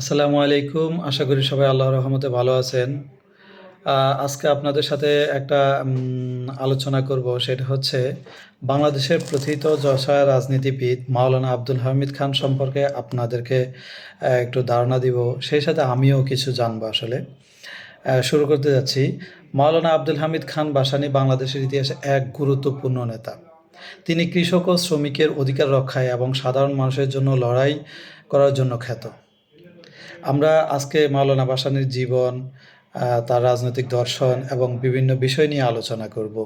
আসসালামু আলাইকুম। আশা করি সবাই আল্লাহর রহমতে ভালো আছেন। আজকে আপনাদের সাথে একটা আলোচনা করব। সেটা হচ্ছে বাংলাদেশের প্রথিত যশা রাজনীতিবিদ মাওলানা আব্দুল হামিদ খান সম্পর্কে আপনাদেরকে একটু ধারণা দিব। সেই সাথে আমিও কিছু জানব আসলে। শুরু করতে যাচ্ছি। মাওলানা আব্দুল হামিদ খান বাসানি বাংলাদেশের ইতিহাসে এক গুরুত্বপূর্ণ নেতা। তিনি কৃষক ও শ্রমিকের অধিকার রক্ষায় এবং সাধারণ মানুষের জন্য লড়াই করার জন্য খ্যাত। আমরা আজকে মাওলানা ভাসানীর জীবন তার রাজনৈতিক দর্শন এবং বিভিন্ন বিষয় নিয়ে আলোচনা করব।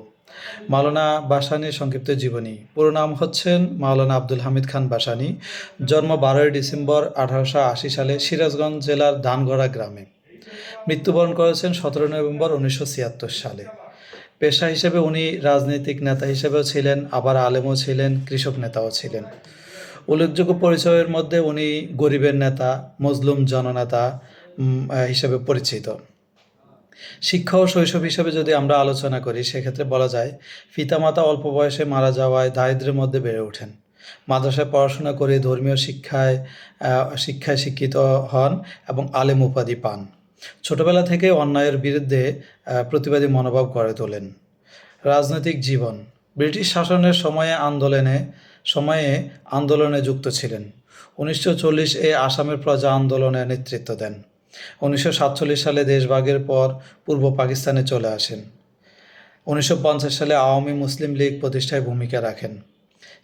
মাওলানা বাসানীর সংক্ষিপ্ত জীবনী। পুরো নাম হচ্ছেন মাওলানা আব্দুল হামিদ খান বাসানী, জন্ম বারোই ডিসেম্বর আঠারোশো আশি সালে সিরাজগঞ্জ জেলার ধানগড়া গ্রামে। মৃত্যুবরণ করেছেন সতেরো নভেম্বর উনিশশো ছিয়াত্তর সালে। পেশা হিসেবে উনি রাজনৈতিক নেতা হিসেবেও ছিলেন, আবার আলেমও ছিলেন, কৃষক নেতাও ছিলেন। উল্লেখযোগ্য পরিচয়ের মধ্যে উনি গরিবের নেতা, মজলুম জননেতা হিসেবে পরিচিত। শিক্ষা ও শৈশব হিসেবে যদি আমরা আলোচনা করি, সেক্ষেত্রে বলা যায় পিতামাতা অল্প বয়সে মারা যাওয়ায় দারিদ্র্যের মধ্যে বেড়ে ওঠেন। মাদ্রাসায় পড়াশোনা করে ধর্মীয় শিক্ষায় শিক্ষায় শিক্ষিত হন এবং আলেম উপাধি পান। ছোটবেলা থেকে অন্যায়ের বিরুদ্ধে প্রতিবাদী মনোভাব গড়ে তোলেন। রাজনৈতিক জীবন ব্রিটিশ শাসনের সময়ে আন্দোলনে সময়ে আন্দোলনে যুক্ত ছিলেন। উনিশশো চল্লিশ এ আসামের প্রজা আন্দোলনে নেতৃত্ব দেন। উনিশশো সাতচল্লিশ সালে দেশভাগের পর পূর্ব পাকিস্তানে চলে আসেন। উনিশশো পঞ্চাশ সালে আওয়ামী মুসলিম লীগ প্রতিষ্ঠায় ভূমিকা রাখেন।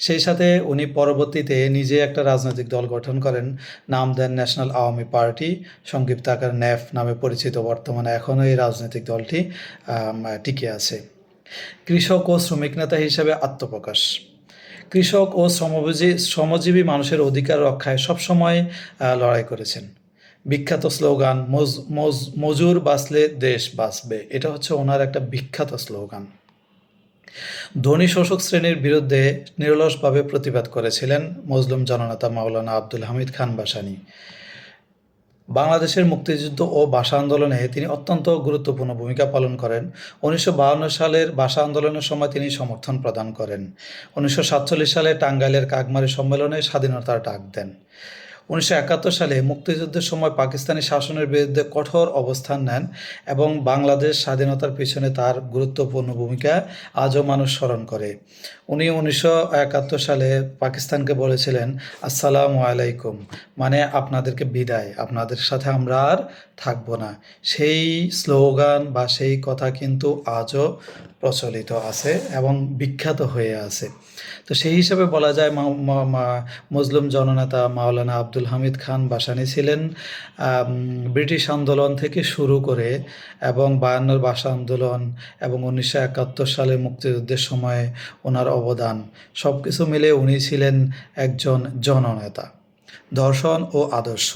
সেই সাথে উনি পরবর্তীতে নিজে একটা রাজনৈতিক দল গঠন করেন। নাম দেন ন্যাশনাল আওয়ামী পার্টি। সংক্ষিপ্ত আকার ন্যাফ নামে পরিচিত বর্তমানে এখনও এই রাজনৈতিক দলটি টিকে আছে। কৃষক ও শ্রমিক নেতা হিসেবে আত্মপ্রকাশ। কৃষক ও শ্রমজীবী শ্রমজীবী মানুষের অধিকার রক্ষায় সবসময় লড়াই করেছেন। বিখ্যাত স্লোগান, মজ মজ, মজুর বাঁচলে দেশ বাঁচবে। এটা হচ্ছে ওনার একটা বিখ্যাত স্লোগান। ধনী শোষক শ্রেণির বিরুদ্ধে নিরলসভাবে প্রতিবাদ করেছিলেন মজলুম জননেতা মাওলানা আব্দুল হামিদ খান বাসানি। বাংলাদেশের মুক্তিযুদ্ধ ও ভাষা আন্দোলনে তিনি অত্যন্ত গুরুত্বপূর্ণ ভূমিকা পালন করেন। উনিশশো সালের ভাষা আন্দোলনের সময় তিনি সমর্থন প্রদান করেন। উনিশশো সাতচল্লিশ সালে টাঙ্গাইলের কাকমারি সম্মেলনে স্বাধীনতার ডাক দেন। উনিশশো একাত্তর সালে মুক্তিযুদ্ধের সময় পাকিস্তানি শাসনের বিরুদ্ধে কঠোর অবস্থান নেন এবং বাংলাদেশ স্বাধীনতার পিছনে তার গুরুত্বপূর্ণ ভূমিকা আজও মানুষ স্মরণ করে। উনি উনিশশো একাত্তর সালে পাকিস্তানকে বলেছিলেন, আসসালামু আলাইকুম। মানে আপনাদেরকে বিদায়, আপনাদের সাথে আমরা আর থাকব না। সেই স্লোগান বা সেই কথা কিন্তু আজও প্রচলিত আছে এবং বিখ্যাত হয়ে আছে। তো সেই হিসাবে বলা যায় মজলুম জননেতা মাওলানা আব্দুল হামিদ খান বাসানি ছিলেন ব্রিটিশ আন্দোলন থেকে শুরু করে এবং বায়ান্নর ভাষা আন্দোলন এবং উনিশশো একাত্তর সালে মুক্তিযুদ্ধের সময়ে ওনার অবদান। সব কিছু মিলে উনি ছিলেন একজন জননেতা, দর্শন ও আদর্শ।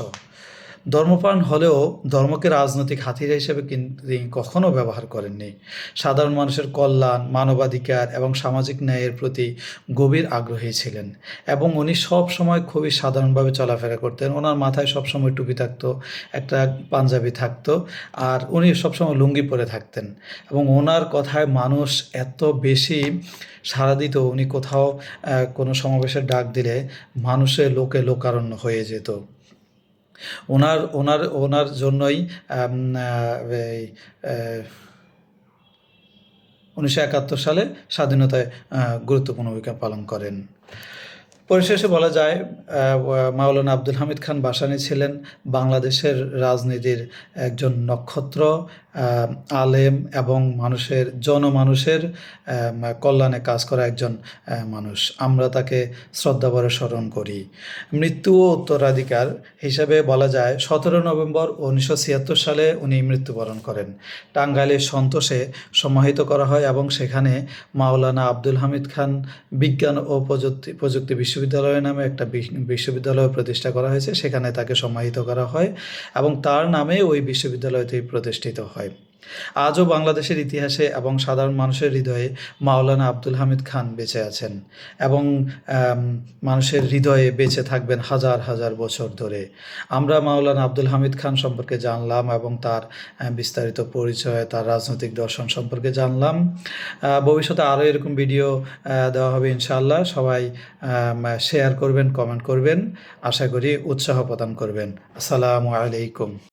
ধর্মপ্রাণ হলেও ধর্মকে রাজনৈতিক হাতিয়ার হিসেবে তিনি কখনো ব্যবহার করেননি। সাধারণ মানুষের কল্যাণ, মানবাধিকার এবং সামাজিক ন্যায়ের প্রতি গভীর আগ্রহী ছিলেন এবং উনি সব সময় খুবই সাধারণভাবে চলাফেরা করতেন। ওনার মাথায় সব সময় টুপি থাকতো, একটা পাঞ্জাবি থাকতো আর উনি সবসময় লুঙ্গি পরে থাকতেন এবং ওনার কথায় মানুষ এত বেশি সাড়া দিত, উনি কোথাও কোনো সমাবেশের ডাক দিলে মানুষের লোকে লোকারণ্য হয়ে যেত। ওনার ওনার ওনার জন্যই উনিশশো একাত্তর সালে স্বাধীনতায় গুরুত্বপূর্ণ ভূমিকা পালন করেন। পরিশেষে বলা যায় মাওলানা আব্দুল হামিদ খান বাসানি ছিলেন বাংলাদেশের রাজনীতির একজন নক্ষত্র আলেম এবং মানুষের জনমানুষের কল্যাণে কাজ করা একজন মানুষ। আমরা তাকে শ্রদ্ধাভরে স্মরণ করি। মৃত্যু ও উত্তরাধিকার হিসাবে বলা যায়, সতেরো নভেম্বর উনিশশো ছিয়াত্তর সালে উনি মৃত্যুবরণ করেন। টাঙ্গাইলের সন্তোষে সমাহিত করা হয় এবং সেখানে মাওলানা আব্দুল হামিদ খান বিজ্ঞান ও প্রযুক্তি প্রযুক্তি বিশ্ববিদ্যালয় নামে একটা বিশ্ববিদ্যালয় প্রতিষ্ঠা করা হয়েছে। সেখানে তাকে সমাহিত করা হয় এবং তার নামে ওই বিশ্ববিদ্যালয়টি প্রতিষ্ঠিত হয়। আজও বাংলাদেশের ইতিহাসে এবং সাধারণ মানুষের হৃদয়ে মাওলানা আব্দুল হামিদ খান বেঁচে আছেন এবং মানুষের হৃদয়ে বেঁচে থাকবেন হাজার হাজার বছর ধরে। আমরা মাওলানা আব্দুল হামিদ খান সম্পর্কে জানলাম এবং তার বিস্তারিত পরিচয়, তার রাজনৈতিক দর্শন সম্পর্কে জানলাম। ভবিষ্যতে আরও এরকম ভিডিও দেওয়া হবে ইনশাআল্লাহ। সবাই শেয়ার করবেন কমেন্ট করবেন। আশা করি উৎসাহ প্রদান করবেন। আসসালামু আলাইকুম।